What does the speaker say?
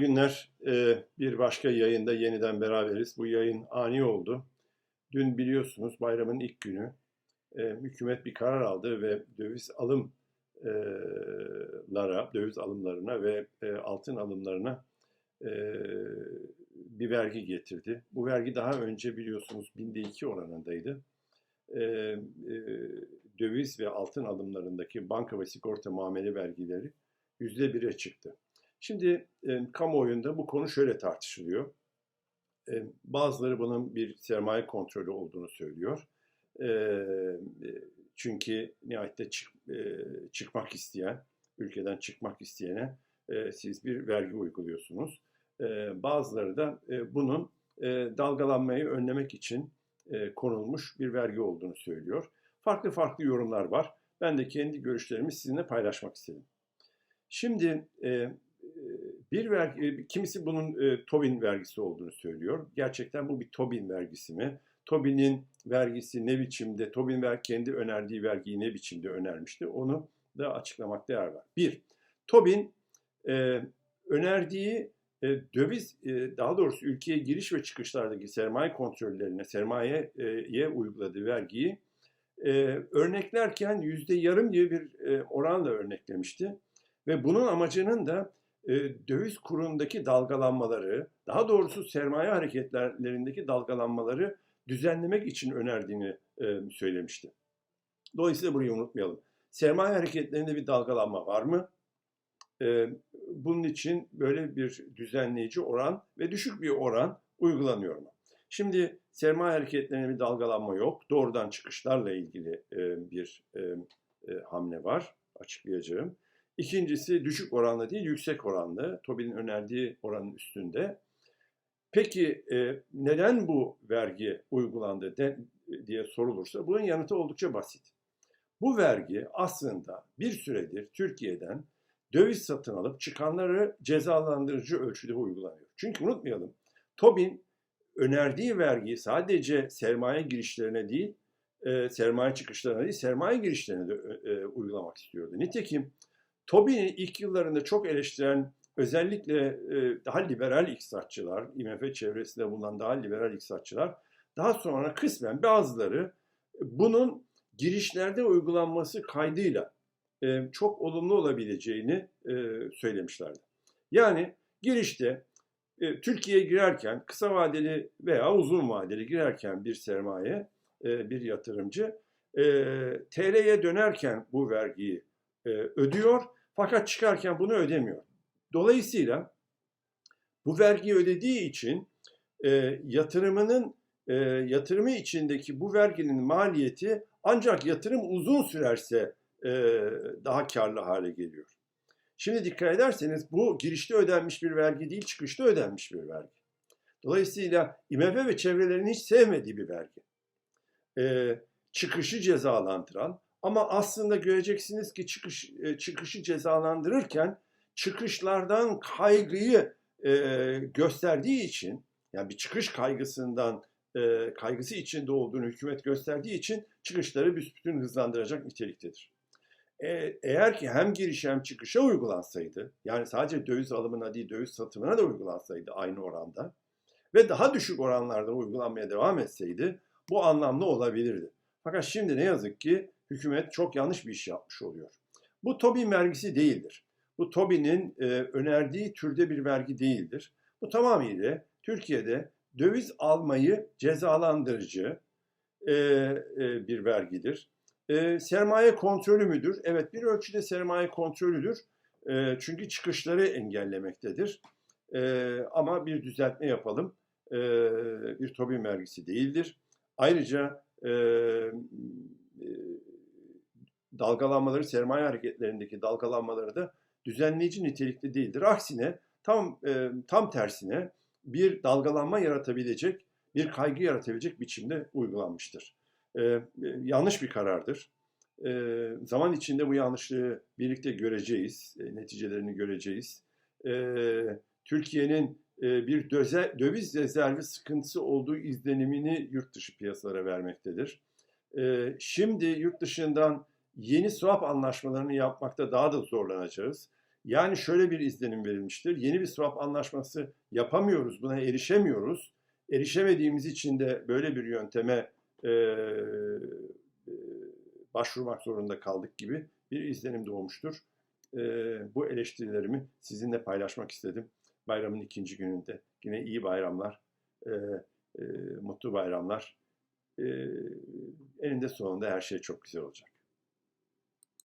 günler. Ee, Bir başka yayında yeniden beraberiz. Bu yayın ani oldu. Dün biliyorsunuz bayramın ilk günü e, hükümet bir karar aldı ve döviz alımlara, döviz alımlarına ve e, altın alımlarına e, bir vergi getirdi. Bu vergi daha önce biliyorsunuz binde iki oranındaydı. E, e, Döviz ve altın alımlarındaki banka ve sigorta muamele vergileri yüzde bire çıktı. Şimdi e, kamuoyunda bu konu şöyle tartışılıyor. E, bazıları bunun bir sermaye kontrolü olduğunu söylüyor. E, çünkü nihayette çık, e, çıkmak isteyen, ülkeden çıkmak isteyene e, siz bir vergi uyguluyorsunuz. E, bazıları da e, bunun e, dalgalanmayı önlemek için e, konulmuş bir vergi olduğunu söylüyor. Farklı farklı yorumlar var. Ben de kendi görüşlerimi sizinle paylaşmak istedim. Şimdi e, bir vergi, kimisi bunun e, Tobin vergisi olduğunu söylüyor. Gerçekten bu bir Tobin vergisi mi? Tobin'in vergisi ne biçimde, Tobin ver kendi önerdiği vergiyi ne biçimde önermişti? Onu da açıklamakta yer var. Bir, Tobin e, önerdiği e, döviz, e, daha doğrusu ülkeye giriş ve çıkışlardaki sermaye kontrollerine, sermayeye uyguladığı vergiyi e, örneklerken yüzde yarım gibi bir e, oranla örneklemişti. Ve bunun amacının da döviz kurundaki dalgalanmaları, daha doğrusu sermaye hareketlerindeki dalgalanmaları düzenlemek için önerdiğini söylemişti. Dolayısıyla burayı unutmayalım. Sermaye hareketlerinde bir dalgalanma var mı? Bunun için böyle bir düzenleyici oran ve düşük bir oran uygulanıyor mu? Şimdi sermaye hareketlerinde bir dalgalanma yok. Doğrudan çıkışlarla ilgili bir hamle var. Açıklayacağım. İkincisi düşük oranlı değil, yüksek oranlı. Tobin'in önerdiği oranın üstünde. Peki e, neden bu vergi uygulandı de, diye sorulursa bunun yanıtı oldukça basit. Bu vergi aslında bir süredir Türkiye'den döviz satın alıp çıkanları cezalandırıcı ölçüde uygulanıyor. Çünkü unutmayalım Tobin önerdiği vergiyi sadece sermaye girişlerine değil, e, sermaye çıkışlarına değil, sermaye girişlerine de e, uygulamak istiyordu. Nitekim Tobin'i ilk yıllarında çok eleştiren özellikle e, daha liberal iktisatçılar, IMF çevresinde bulunan daha liberal iktisatçılar daha sonra kısmen bazıları bunun girişlerde uygulanması kaydıyla e, çok olumlu olabileceğini e, söylemişlerdi. Yani girişte Türkiye'ye girerken kısa vadeli veya uzun vadeli girerken bir sermaye, bir yatırımcı TL'ye dönerken bu vergiyi e, ödüyor fakat çıkarken bunu ödemiyor. Dolayısıyla bu vergiyi ödediği için e, yatırımının e, yatırımı içindeki bu verginin maliyeti ancak yatırım uzun sürerse e, daha karlı hale geliyor. Şimdi dikkat ederseniz bu girişte ödenmiş bir vergi değil, çıkışta ödenmiş bir vergi. Dolayısıyla IMF ve çevrelerin hiç sevmediği bir vergi. E, çıkışı cezalandıran ama aslında göreceksiniz ki çıkış, e, çıkışı cezalandırırken çıkışlardan kaygıyı e, gösterdiği için yani bir çıkış kaygısından e, kaygısı içinde olduğunu hükümet gösterdiği için çıkışları büsbütün hızlandıracak niteliktedir. E, eğer ki hem giriş hem çıkışa uygulansaydı yani sadece döviz alımına değil döviz satımına da uygulansaydı aynı oranda ve daha düşük oranlarda uygulanmaya devam etseydi bu anlamlı olabilirdi. Fakat şimdi ne yazık ki hükümet çok yanlış bir iş yapmış oluyor. Bu Tobin vergisi değildir. Bu Tobin'in e, önerdiği türde bir vergi değildir. Bu tamamıyla Türkiye'de döviz almayı cezalandırıcı e, e, bir vergidir. E, sermaye kontrolü müdür? Evet bir ölçüde sermaye kontrolüdür. E, çünkü çıkışları engellemektedir. E, ama bir düzeltme yapalım. E, bir Tobin vergisi değildir. Ayrıca e, dalgalanmaları, sermaye hareketlerindeki dalgalanmaları da düzenleyici nitelikli değildir. Aksine tam e, tam tersine bir dalgalanma yaratabilecek, bir kaygı yaratabilecek biçimde uygulanmıştır. E, yanlış bir karardır. E, zaman içinde bu yanlışlığı birlikte göreceğiz, e, neticelerini göreceğiz. E, Türkiye'nin e, bir döze, döviz rezervi sıkıntısı olduğu izlenimini yurt dışı piyasalara vermektedir. E, şimdi yurt dışından yeni swap anlaşmalarını yapmakta daha da zorlanacağız. Yani şöyle bir izlenim verilmiştir. Yeni bir swap anlaşması yapamıyoruz, buna erişemiyoruz. Erişemediğimiz için de böyle bir yönteme e, başvurmak zorunda kaldık gibi bir izlenim doğmuştur. E, bu eleştirilerimi sizinle paylaşmak istedim. Bayramın ikinci gününde. Yine iyi bayramlar, e, e, mutlu bayramlar. E, eninde sonunda her şey çok güzel olacak.